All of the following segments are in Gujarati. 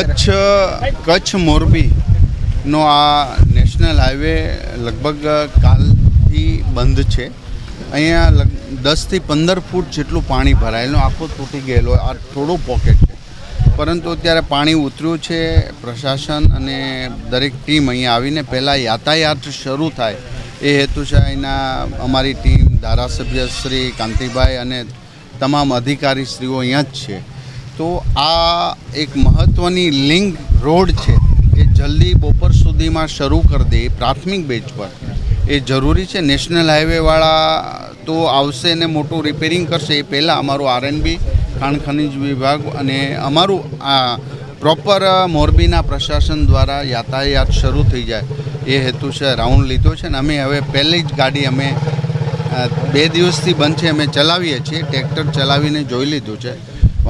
કચ્છ કચ્છ મોરબીનો આ નેશનલ હાઈવે લગભગ કાલથી બંધ છે. અહીંયા દસથી પંદર ફૂટ જેટલું પાણી ભરાયેલું, આખો તૂટી ગયેલો, આ થોડો પોકેટ છે. પરંતુ અત્યારે પાણી ઉતર્યું છે, પ્રશાસન અને દરેક ટીમ અહીંયા આવીને પહેલાં યાતાયાત શરૂ થાય એ હેતુ છે અહીંના અમારી ટીમ ધારાસભ્ય શ્રી કાંતિભાઈ અને તમામ અધિકારી શ્રીઓ અહીંયા જ છે. તો આ એક મહત્ત્વની લિંક રોડ છે એ જલ્દી બપોર સુધીમાં શરૂ કરી દે પ્રાથમિક બેચ પર. એ જરૂરી છે. નેશનલ હાઈવેવાળા તો આવશે ને મોટું રિપેરિંગ કરશે એ પહેલાં અમારું આરએનબી ખાણ ખનિજ વિભાગ અને અમારું આ પ્રોપર મોરબીના પ્રશાસન દ્વારા યાતાયાત શરૂ થઈ જાય. એ હેતુ છે. રાઉન્ડ લીધો છે ને અમે હવે પહેલી જ ગાડી અમે બે દિવસથી બંધ છે. અમે ચલાવીએ છીએ. ટ્રેક્ટર ચલાવીને જોઈ લીધું છે.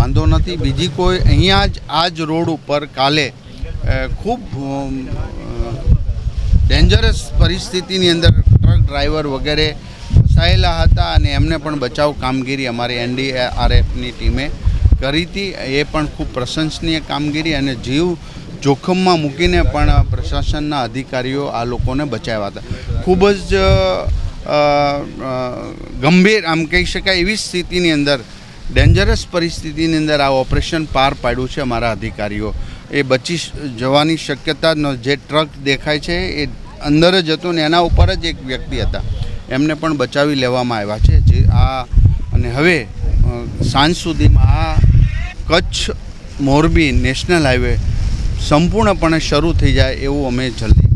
વાંધો નથી. બીજી કોઈ અહીંયા જ આ જ રોડ ઉપર કાલે ખૂબ ડેન્જરસ પરિસ્થિતિની અંદર ટ્રક ડ્રાઈવર વગેરે ફસાયેલા હતા અને એમને પણ બચાવ કામગીરી અમારી એનડીઆરએફની ટીમે કરી હતી. એ પણ ખૂબ પ્રશંસનીય કામગીરી અને જીવ જોખમમાં મૂકીને પણ પ્રશાસનના અધિકારીઓ આ લોકોને બચાવ્યા હતા. ખૂબ જ ગંભીર, આમ કહી શકાય, એવી સ્થિતિની અંદર ડેન્જરસ પરિસ્થિતિની અંદર આ ઓપરેશન પાર પાડ્યું છે અમારા અધિકારીઓ. એ બચી જવાની શક્યતા જે ટ્રક દેખાય છે એ અંદર જ હતો ને એના ઉપર જ એક વ્યક્તિ હતા. એમને પણ બચાવી લેવામાં આવ્યા છે. જે આ અને હવે સાંજ સુધીમાં આ કચ્છ મોરબી નેશનલ હાઈવે સંપૂર્ણપણે શરૂ થઈ જાય એવું અમે જલ્દી